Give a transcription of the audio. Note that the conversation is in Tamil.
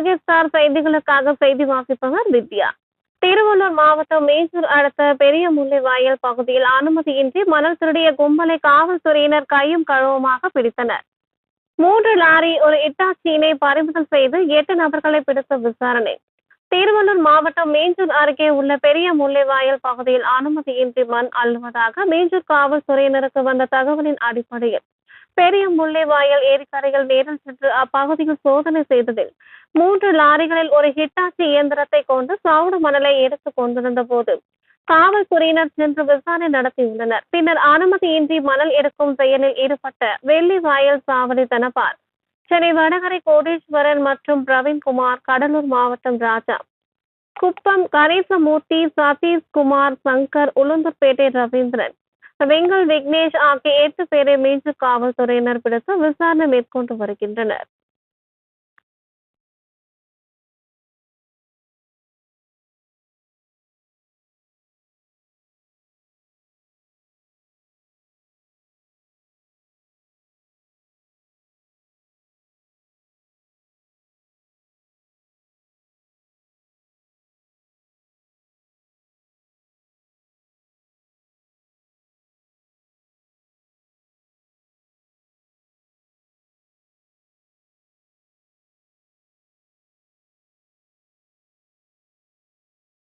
புதுகை செய்திகளுக்காக செய்தி வாசிப்பவர் வித்யா. திருவள்ளூர் மாவட்டம் மேச்சூர் அடுத்த பெரிய முள்ளிவாயல் பகுதியில் அனுமதியின்றி மணல் திருடிய கும்பலை காவல்துறையினர் கையும் களவுமாக பிடித்தனர். மூன்று லாரி ஒரு இட்டாச்சியினை பறிமுதல் செய்து எட்டு நபர்களை பிடித்த விசாரணை. திருவள்ளூர் மாவட்டம் மேஞ்சூர் அருகே உள்ள பெரிய முள்ளிவாயல் பகுதியில் அனுமதியின்றி மண் அள்ளுவதாக மேஞ்சூர் காவல்துறையினருக்கு வந்த தகவலின் அடிப்படையில் பெரிய முள்ளிவாயல் ஏரிக்கரையில் நேரில் சென்று அப்பகுதியில் சோதனை செய்ததில் மூன்று லாரிகளில் ஒரு ஹிட்டாச்சி இயந்திரத்தை கொண்டு சவுடு மணலை எடுத்துக் கொண்டிருந்த போது காவல்துறையினர் சென்று விசாரணை நடத்தியுள்ளனர். பின்னர் அனுமதியின்றி மணல் எடுக்கும் செயலில் ஈடுபட்ட வெள்ளிவாயல் சாவடி தனபால் சென்னை வடகரை கோடீஸ்வரன் மற்றும் பிரவீன்குமார் கடலூர் மாவட்டம் ராஜா குப்பம் கணேசமூர்த்தி சதீஷ்குமார் சங்கர் உளுந்தூர்பேட்டை ரவீந்திரன் வெங்கல் விக்னேஷ் ஆகிய எட்டு பேரை மீண்டும் காவல்துறையினர் பிடித்து விசாரணை மேற்கொண்டு வருகின்றனர்.